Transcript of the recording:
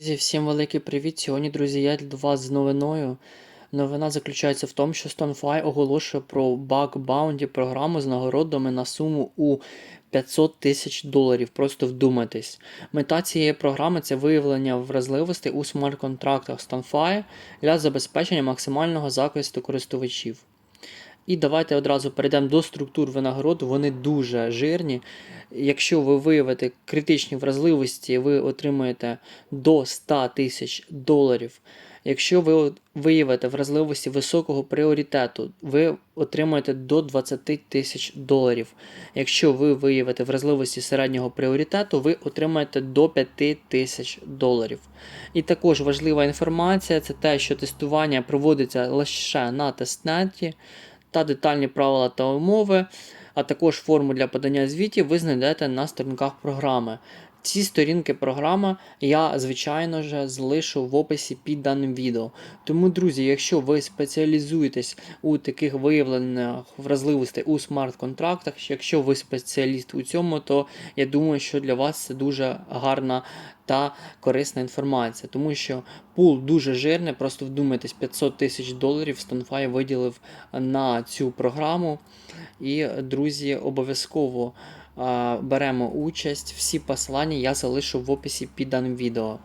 Друзі, всім великий привіт! Сьогодні, друзі, я до вас з новиною. Новина заключається в тому, що StoneFi оголошує про Bug Bounty програму з нагородами на суму у 500 тисяч доларів. Просто вдумайтесь. Мета цієї програми це виявлення вразливостей у смарт-контрактах StoneFi для забезпечення максимального захисту користувачів. І давайте одразу перейдемо до структур винагород. Вони дуже жирні. Якщо ви виявите критичні вразливості, ви отримаєте до 100 тисяч доларів. Якщо ви виявите вразливості високого пріоритету, ви отримаєте до 20 тисяч доларів. Якщо ви виявите вразливості середнього пріоритету, ви отримаєте до 5 тисяч доларів. І також важлива інформація це те, що тестування проводиться лише на тестнеті та детальні правила та умови, а також форму для подання звітів ви знайдете на сторінках програми. Ці сторінки програми я, звичайно ж, залишу в описі під даним відео. Тому, друзі, якщо ви спеціалізуєтесь у таких виявленнях вразливостей у смарт-контрактах, якщо ви спеціаліст у цьому, то я думаю, що для вас це дуже гарна та корисна інформація, тому що пул дуже жирний, просто вдумайтесь, 500 тисяч доларів StoneFi виділив на цю програму. І, друзі, обов'язково беремо участь. Всі посилання я залишу в описі під даним відео.